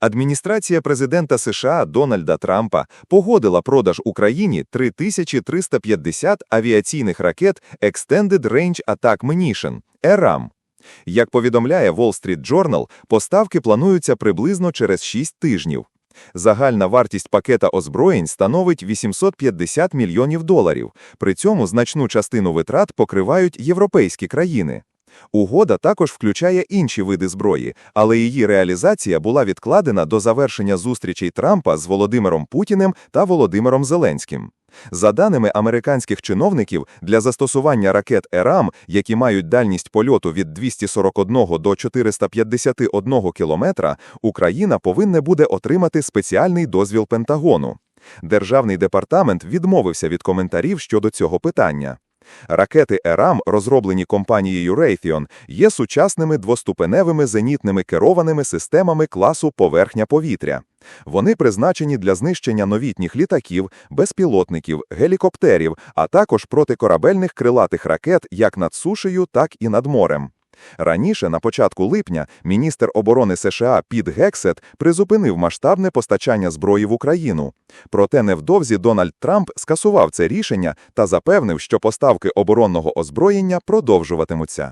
Адміністрація президента США Дональда Трампа погодила продаж Україні 3350 авіаційних ракет Extended Range Attack Munition – ЕРАМ. Як повідомляє Wall Street Journal, поставки плануються приблизно через 6 тижнів. Загальна вартість пакета озброєнь становить 850 мільйонів доларів, при цьому значну частину витрат покривають європейські країни. Угода також включає інші види зброї, але її реалізація була відкладена до завершення зустрічей Трампа з Володимиром Путіним та Володимиром Зеленським. За даними американських чиновників, для застосування ракет ЕРАМ, які мають дальність польоту від 241 до 451 кілометра, Україна повинна буде отримати спеціальний дозвіл Пентагону. Державний департамент відмовився від коментарів щодо цього питання. Ракети ЕРАМ, розроблені компанією Raytheon, є сучасними двоступеневими зенітними керованими системами класу поверхня повітря. Вони призначені для знищення новітніх літаків, безпілотників, гелікоптерів, а також протикорабельних крилатих ракет як над сушею, так і над морем. Раніше, на початку липня, міністр оборони США Піт Гексет призупинив масштабне постачання зброї в Україну. Проте невдовзі Дональд Трамп скасував це рішення та запевнив, що поставки оборонного озброєння продовжуватимуться.